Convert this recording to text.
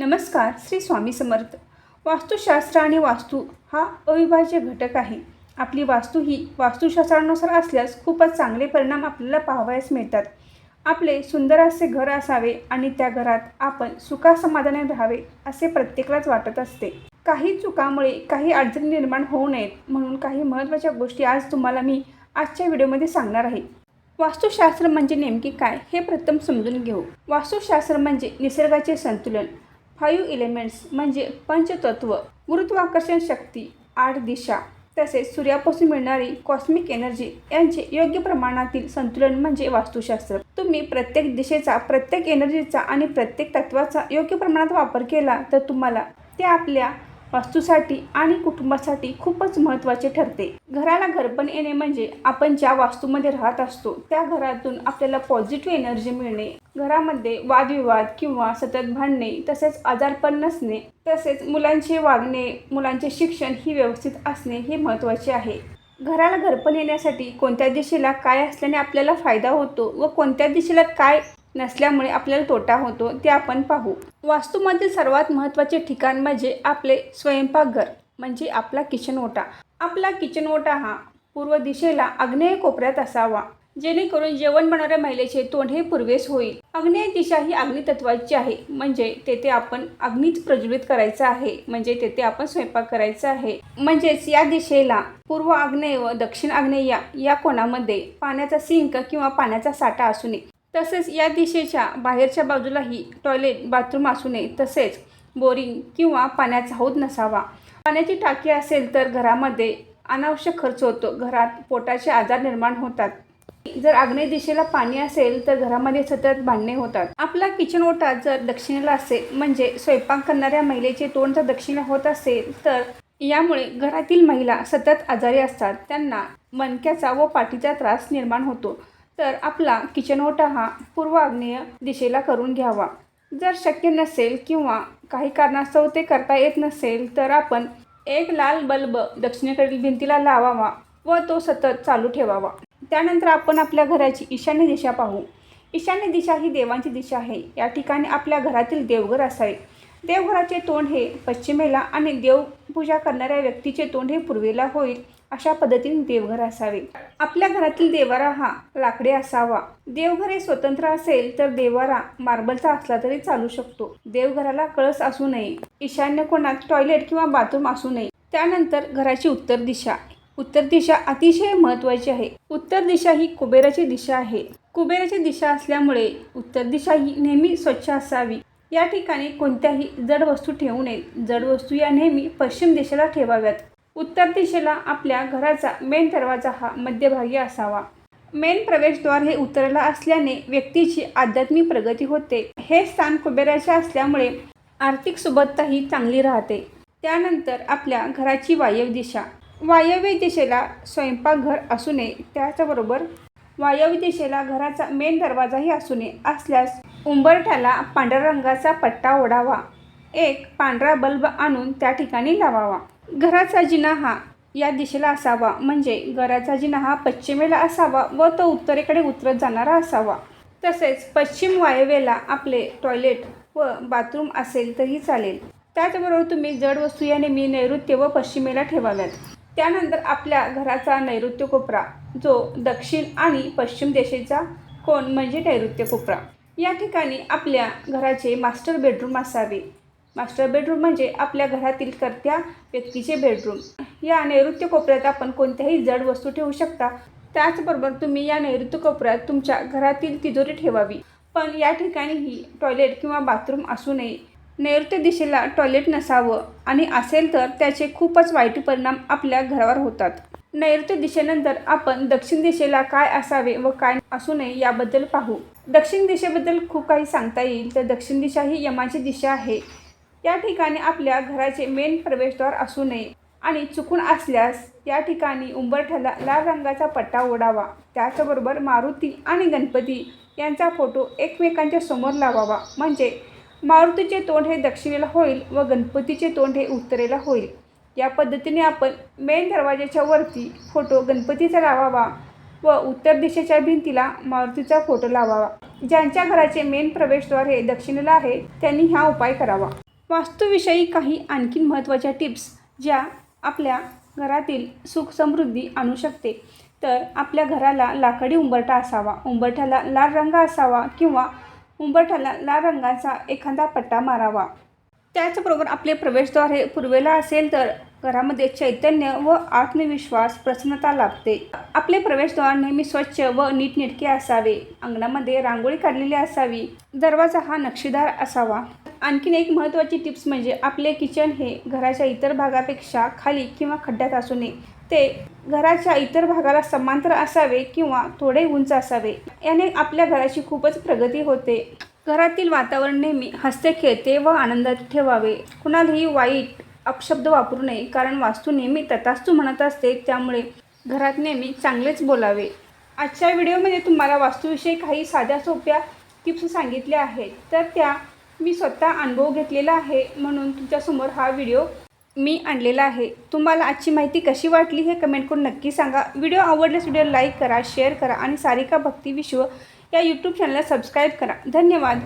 नमस्कार श्री स्वामी समर्थ. वास्तुशास्त्र आणि वास्तू हा अविभाज्य घटक आहे. आपली वास्तू ही वास्तुशास्त्रानुसार असल्यास खूपच चांगले परिणाम आपल्याला पाहावयास मिळतात. आपले सुंदर असे घर असावे आणि त्या घरात आपण सुखासमाधाने राहावे असे प्रत्येकालाच वाटत असते. काही चुकामुळे काही अडचणी निर्माण होऊ नयेत म्हणून काही महत्त्वाच्या गोष्टी आज तुम्हाला मी आजच्या व्हिडिओमध्ये सांगणार आहे. वास्तुशास्त्र म्हणजे नेमके काय हे प्रथम समजून घेऊ. वास्तुशास्त्र म्हणजे निसर्गाचे संतुलन. फाईव्ह इलेमेंट्स म्हणजे पंचतत्व गुरुत्वाकर्षण शक्ती आठ दिशा तसेच सूर्यापासून मिळणारी कॉस्मिक एनर्जी यांचे योग्य प्रमाणातील संतुलन म्हणजे वास्तुशास्त्र. तुम्ही प्रत्येक दिशेचा प्रत्येक एनर्जीचा आणि प्रत्येक तत्वाचा योग्य प्रमाणात वापर केला तर तुम्हाला ते आपल्या वास्तूसाठी आणि कुटुंबासाठी खूपच महत्त्वाचे ठरते. घराला घरपण येणे म्हणजे आपण ज्या वास्तूमध्ये राहत असतो त्या घरातून आपल्याला पॉझिटिव्ह एनर्जी मिळणे. घरामध्ये वादविवाद किंवा सतत भांडणे तसेच आजारपण नसणे तसेच मुलांचे वागणे मुलांचे शिक्षण ही व्यवस्थित असणे हे महत्त्वाचे आहे. घराला घरपण येण्यासाठी कोणत्या दिशेला काय असल्याने आपल्याला फायदा होतो व कोणत्या दिशेला काय नसल्यामुळे आपल्याला तोटा होतो ते आपण पाहू. वास्तूमधील सर्वात महत्त्वाचे ठिकाण म्हणजे आपले स्वयंपाकघर म्हणजे आपला किचन ओटा. आपला किचन ओटा हा पूर्व दिशेला आग्नेय कोपऱ्यात असावा. जेणेकरून जेवण बनवणाऱ्या महिलेचे तोंड हे पूर्वेस होईल. आग्नेय दिशा ही अग्नितत्वाची आहे म्हणजे तेथे आपण अग्नीच प्रज्वलित करायचं आहे म्हणजे तेथे आपण स्वयंपाक करायचा आहे. म्हणजेच या दिशेला पूर्व आग्नेय व दक्षिण आग्नेय या कोणामध्ये? पाण्याचा सिंक किंवा पाण्याचा साठा असू नये तसेच या दिशेच्या बाहेरच्या बाजूलाही टॉयलेट बाथरूम असू नये. तसेच बोरिंग किंवा पाण्याचा हौद नसावा. पाण्याची टाकी असेल तर घरामध्ये अनावश्यक खर्च होतो. घरात पोटाचे आजार निर्माण होतात. जर आग्नेय दिशेला पाणी असेल तर घरामध्ये सतत भांडणे होतात. आपला किचन ओटा जर दक्षिणेला असेल म्हणजे स्वयंपाक करणाऱ्या महिलेचे तोंड जर दक्षिणा होत असेल तर यामुळे घरातील महिला सतत आजारी असतात. त्यांना मणक्याचा व पाठीचा त्रास निर्माण होतो. तर आपला किचन ओटा हा पूर्व आग्नेय दिशेला करून घ्यावा. जर शक्य नसेल किंवा काही कारणास्तव ते करता येत नसेल तर आपण एक लाल बल्ब दक्षिणेकडील भिंतीला लावावा व तो सतत चालू ठेवावा. त्यानंतर आपण आपल्या घराची ईशान्य दिशा पाहू. ईशान्य दिशा ही देवांची दिशा आहे. या ठिकाणी आपल्या घरातील देवघर असावे. देवघराचे तोंड हे पश्चिमेला आणि देवपूजा करणाऱ्या व्यक्तीचे तोंड हे पूर्वेला होईल. अशा पद्धतीने देवघर असावे. आपल्या घरातील देवारा हा लाकडी असावा. देवघर हे स्वतंत्र असेल तर देवारा मार्बलचा असला तरी चालू शकतो. देवघराला कळस असू नये. ईशान्य कोणात टॉयलेट किंवा बाथरूम असू नये. त्यानंतर घराची उत्तर दिशा. उत्तर दिशा अतिशय महत्त्वाची आहे. उत्तर दिशा ही कुबेराची दिशा आहे. कुबेराची दिशा असल्यामुळे उत्तर दिशा ही नेहमी स्वच्छ असावी. या ठिकाणी कोणत्याही जड वस्तू ठेवू नयेत. जड वस्तू या नेहमी पश्चिम दिशेला ठेवाव्यात. उत्तर दिशेला आपल्या घराचा मेन दरवाजा हा मध्यभागी असावा. मेन प्रवेशद्वार हे उत्तरेला असल्याने व्यक्तीची आध्यात्मिक प्रगती होते. हे स्थान कुबेराचे असल्यामुळे आर्थिक सुबत्ताही चांगली राहते. त्यानंतर आपल्या घराची वायव्य दिशा. वायव्य दिशेला स्वयंपाकघर असू नये त्याचबरोबर वायव्य दिशेला घराचा मेन दरवाजाही असू नये असल्यास उंबरठ्याला पांढऱ्या रंगाचा पट्टा ओढावा. एक पांढरा बल्ब आणून त्या ठिकाणी लावावा. घराचा जिना हा या दिशेला असावा म्हणजे घराचा जिना हा पश्चिमेला असावा व तो उत्तरेकडे उतरत जाणारा असावा. तसेच पश्चिम वायव्येला आपले टॉयलेट व बाथरूम असेल तरी चालेल. त्याचबरोबर तुम्ही जड वस्तू या नेहमी नैऋत्य व पश्चिमेला ठेवाव्यात. त्यानंतर आपल्या घराचा नैऋत्य कोपरा जो दक्षिण आणि पश्चिम दिशेचा कोण म्हणजे नैऋत्य कोपरा. या ठिकाणी आपल्या घराचे मास्टर बेडरूम असावे. मास्टर बेडरूम म्हणजे आपल्या घरातील कर्त्या व्यक्तीचे बेडरूम. या नैऋत्य कोपऱ्यात आपण कोणत्याही जड वस्तू ठेवू शकता. त्याचबरोबर तुम्ही या नैऋत्य कोपऱ्यात तुमच्या घरातील तिजोरी ठेवावी. पण या ठिकाणीही टॉयलेट किंवा बाथरूम असू नये. नैऋत्य दिशेला टॉयलेट नसावं आणि असेल तर त्याचे खूपच वाईट परिणाम आपल्या घरावर होतात. नैऋत्य दिशेनंतर आपण दक्षिण दिशेला काय असावे व काय असू नये याबद्दल पाहू. दक्षिण दिशेबद्दल खूप काही सांगता येईल तर दक्षिण दिशा ही यमाची दिशा आहे. या ठिकाणी आपल्या घराचे मेन प्रवेशद्वार असू नये. आणि चुकून असल्यास या ठिकाणी उंबरठ्याला लाल रंगाचा पट्टा ओढावा. त्याचबरोबर मारुती आणि गणपती यांचा फोटो एकमेकांच्या समोर लावावा. म्हणजे मारुतीचे तोंड हे दक्षिणेला होईल व गणपतीचे तोंड हे उत्तरेला होईल. या पद्धतीने आपण मेन दरवाजाच्या वरती फोटो गणपतीचा लावावा व उत्तर दिशेच्या भिंतीला मारुतीचा फोटो लावावा. ज्यांच्या घराचे मेन प्रवेशद्वार हे दक्षिणेला आहे त्यांनी हा उपाय करावा. वास्तूविषयी काही आणखी महत्त्वाच्या टिप्स ज्या आपल्या घरातील सुख समृद्धी आणू शकते. तर आपल्या घराला लाकडी उंबरठा असावा उंबरठ्याला लाल रंग असावा किंवा उंबरठ्याला लाल रंगाचा एखादा पट्टा मारावा. त्याचबरोबर आपले प्रवेशद्वार हे पूर्वेला असेल तर घरामध्ये चैतन्य व आत्मविश्वास प्रसन्नता लाभते. आपले प्रवेशद्वार नेहमी स्वच्छ व नीटनेटके असावे. अंगणामध्ये रांगोळी काढलेली असावी. दरवाजा हा नक्षीदार असावा. आणखीन एक महत्त्वाची टिप्स म्हणजे आपले किचन हे घराच्या इतर भागापेक्षा खाली किंवा खड्ड्यात असू नये. ते घराच्या इतर भागाला समांतर असावे किंवा थोडे उंच असावे. याने आपल्या घराची खूपच प्रगती होते. घरातील वातावरण नेहमी हसते खेळते व आनंदात ठेवावे. कुणालाही वाईट अपशब्द वापरू नये कारण वास्तू नेहमी तथास्तू म्हणत असते त्यामुळे घरात नेहमी चांगलेच बोलावे. आजच्या व्हिडिओमध्ये तुम्हाला वास्तूविषयी काही साध्या सोप्या टिप्स सांगितल्या आहेत. तर त्या मी स्वतः अनुभव घेतलेला आहे म्हणून तुमच्यासमोर हा व्हिडिओ मी आणलेला आहे. तुम्हाला आजची माहिती कशी वाटली हे कमेंट करून नक्की सांगा. व्हिडिओ आवडल्यास व्हिडिओ लाईक करा शेअर करा आणि सारिका भक्ती विश्व या यूट्यूब चॅनलला सबस्क्राईब करा. धन्यवाद.